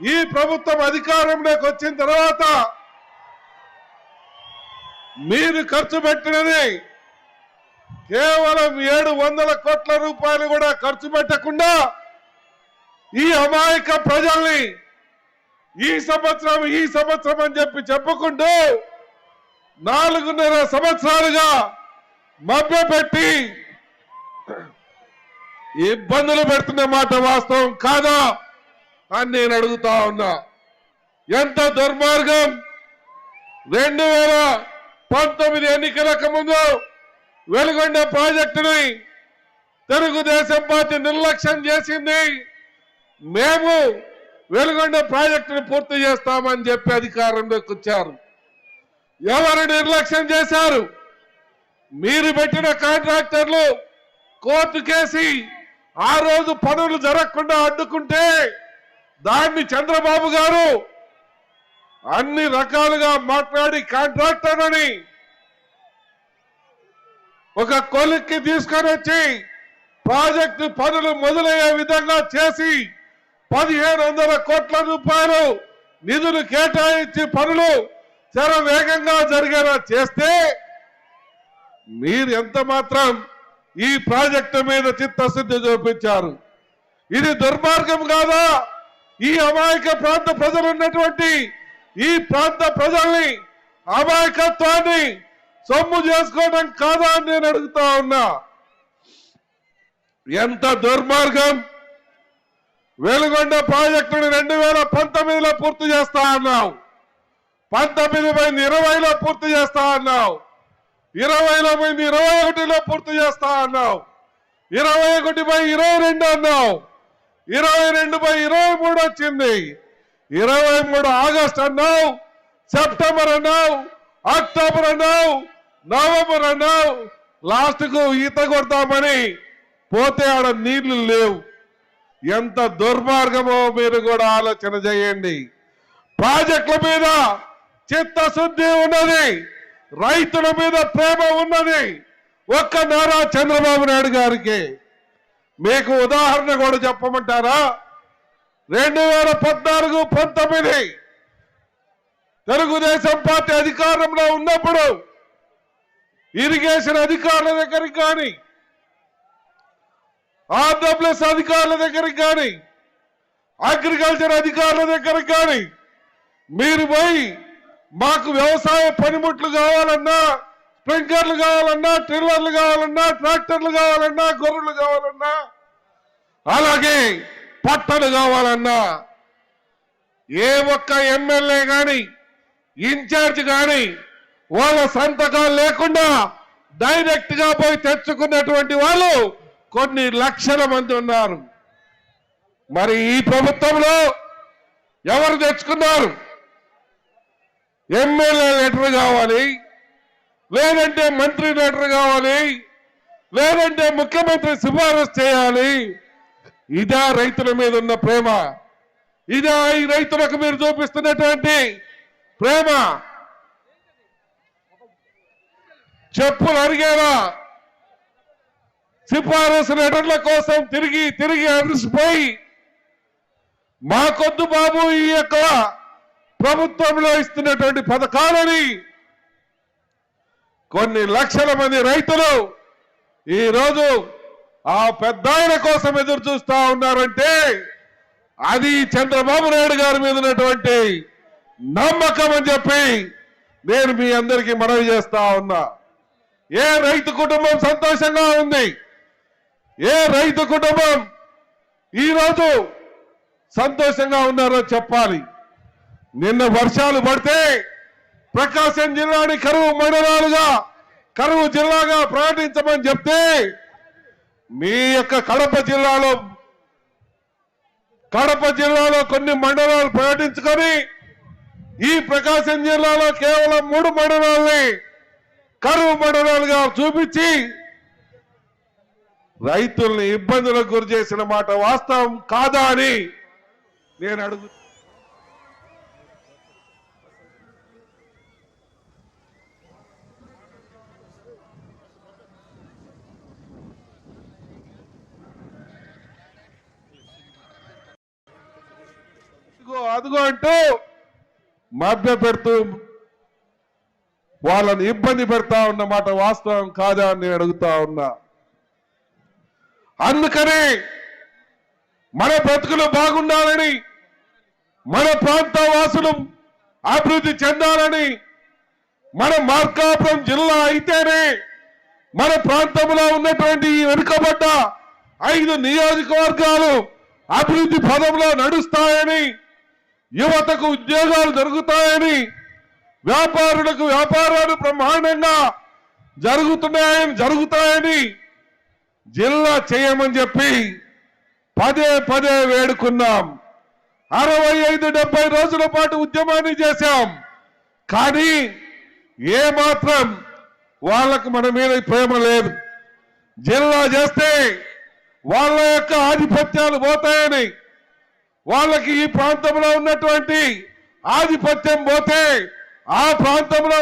ఈ ప్రభుత్వం అధికారంలోకి వచ్చిన తర్వాత మీరు ఖర్చు పెట్టినది కేవలం ఏడు వందల కోట్ల రూపాయలు కూడా ఖర్చు పెట్టకుండా ఈ అమాయక ప్రజల్ని ఈ సంవత్సరం ఈ సంవత్సరం అని చెప్పి చెప్పుకుంటూ నాలుగున్నర సంవత్సరాలుగా మభ్యపెట్టి ఇబ్బందులు పెడుతున్న మాట వాస్తవం కాదా? అని నేను అడుగుతా ఉన్నా. ఎంత దుర్మార్గం? రెండు వేల పంతొమ్మిది ఎన్నికలకు ముందు వెలుగొండ ప్రాజెక్టుని తెలుగుదేశం పార్టీ నిర్లక్ష్యం చేసింది. మేము వెలుగొండ ప్రాజెక్టును పూర్తి చేస్తామని చెప్పి అధికారంలోకి వచ్చారు. ఎవరు నిర్లక్ష్యం చేశారు? మీరు పెట్టిన కాంట్రాక్టర్లు కోర్టు కేసి ఆ రోజు పనులు జరగకుండా అడ్డుకుంటే దాన్ని చంద్రబాబు గారు అన్ని రకాలుగా మాట్లాడి కాంట్రాక్టర్ అని ఒక కొలిక్కి తీసుకొని వచ్చి ప్రాజెక్టు పనులు మొదలయ్యే విధంగా చేసి పదిహేను వందల కోట్ల రూపాయలు నిధులు కేటాయించి పనులు చాలా వేగంగా జరిగేలా చేస్తే మీరు ఎంత మాత్రం ఈ ప్రాజెక్టు మీద చిత్తశుద్ధి చూపించారు. ఇది దుర్మార్గం కాదా? ఈ అమాయక ప్రాంత ప్రజలు ఉన్నటువంటి ఈ ప్రాంత ప్రజల్ని అమాయకత్వాన్ని సొమ్ము చేసుకోవడం కాదా అని నేను అడుగుతా ఉన్నా. ఎంత దుర్మార్గం! వెలుగొండ ప్రాజెక్టును రెండు వేల పంతొమ్మిదిలో పూర్తి చేస్తా అన్నావు. పంతొమ్మిది పోయింది ఇరవైలో పూర్తి చేస్తా అన్నావు. ఇరవైలో పోయింది ఇరవై ఒకటిలో పూర్తి చేస్తా అన్నావు. ఇరవై ఒకటి బై ఇరవై రెండు అన్నావు. ఇరవై రెండు బై ఇరవై మూడు వచ్చింది. ఇరవై మూడు ఆగస్ట్ అన్నావు సెప్టెంబర్ అన్నావు అక్టోబర్ అన్నావు నవంబర్ అన్నావు. లాస్ట్కు ఈత కొడతామని పోతే ఆడ నీళ్ళు లేవు. ఎంత దుర్మార్గమో మీరు కూడా ఆలోచన చేయండి. ప్రాజెక్టుల మీద చిత్తశుద్ధి ఉన్నది రైతుల మీద ప్రేమ ఉన్నది. ఒక్క నారా చంద్రబాబు నాయుడు గారికి మీకు ఉదాహరణ కూడా చెప్పమంటారా? రెండు వేల పద్నాలుగు పంతొమ్మిది తెలుగుదేశం పార్టీ అధికారంలో ఉన్నప్పుడు ఇరిగేషన్ అధికారుల దగ్గరికి కానీ ఆర్డబ్ల్యూఎస్ అధికారుల దగ్గరికి కానీ అగ్రికల్చర్ అధికారుల దగ్గరికి కానీ మీరు పోయి మాకు వ్యవసాయ పనిముట్లు కావాలన్నా స్ప్రింక్లర్లు కావాలన్నా ట్రిల్లర్లు కావాలన్నా ట్రాక్టర్లు కావాలన్నా గొర్రెలు కావాలన్నా అలాగే పట్టలు కావాలన్నా ఏ ఒక్క ఎమ్మెల్యే గాని ఇన్ఛార్జ్ గాని వాళ్ళ సంతకాలు లేకుండా డైరెక్ట్గా పోయి తెచ్చుకున్నటువంటి వాళ్ళు కొన్ని లక్షల మంది ఉన్నారు. మరి ఈ ప్రభుత్వంలో ఎవరు తెచ్చుకున్నారు? ఎమ్మెల్యే లెటర్ కావాలి. లేదంటే మంత్రి లెటర్ కావాలి లేదంటే ముఖ్యమంత్రి సిఫారసు చేయాలి. ఇదా రైతుల మీద ఉన్న ప్రేమ. ఇదా ఈ రైతులకు మీరు చూపిస్తున్నటువంటి ప్రేమ. చెప్పులు అరిగేలా సిఫారసు లెటర్ల కోసం తిరిగి తిరిగి అరిసిపోయి మాకొద్దు బాబు ఈ యొక్క ప్రభుత్వంలో ఇస్తున్నటువంటి పథకాలని కొన్ని లక్షల మంది రైతులు ఈరోజు ఆ పెద్ద ఆయన కోసం ఎదురు చూస్తా ఉన్నారంటే అది చంద్రబాబు నాయుడు గారి మీద ఉన్నటువంటి నమ్మకం అని చెప్పి నేను మీ అందరికీ మనవి చేస్తా ఉన్నా. ఏ రైతు కుటుంబం సంతోషంగా ఉంది? ఏ రైతు కుటుంబం ఈరోజు సంతోషంగా ఉన్నారో చెప్పాలి. నిన్న వర్షాలు పడితే ప్రకాశం జిల్లాని కరువు మండలాలుగా కరువు జిల్లాగా ప్రకటించమని చెప్తే మీ యొక్క కడప జిల్లాలో కడప జిల్లాలో కొన్ని మండలాలు ప్రకటించుకొని ఈ ప్రకాశం జిల్లాలో కేవలం మూడు మండలాల్ని కరువు మండలాలుగా చూపించి రైతుల్ని ఇబ్బందులకు గురి చేసిన మాట వాస్తవం కాదా అని నేను అడుగు అదుగో అంటూ మభ్య పెడుతూ వాళ్ళని ఇబ్బంది పెడతా ఉన్నమాట వాస్తవం కాదా అని నేను అడుగుతా ఉన్నా. అందుకని మన బ్రతుకులు బాగుండాలని మన ప్రాంత వాసులు అభివృద్ధి చెందాలని మన మార్కాపురం జిల్లా అయితేనే మన ప్రాంతంలో ఉన్నటువంటి వెనుకబడ్డ ఐదు నియోజకవర్గాలు అభివృద్ధి పదంలో నడుస్తాయని యువతకు ఉద్యోగాలు దొరుకుతాయని వ్యాపారులకు వ్యాపారాలు బ్రహ్మాండంగా జరుగుతున్నాయని జరుగుతాయని జిల్లా చేయమని చెప్పి పదే పదే వేడుకున్నాం. అరవై ఐదు డెబ్బై రోజుల పాటు ఉద్యమాన్ని చేశాం. కానీ ఏ మాత్రం వాళ్ళకు మన మీద ప్రేమ లేదు. జిల్లా చేస్తే వాళ్ళ యొక్క ఆధిపత్యాలు పోతాయని వాళ్ళకి ఈ ప్రాంతంలో ఉన్నటువంటి ఆధిపత్యం పోతే ఆ ప్రాంతంలో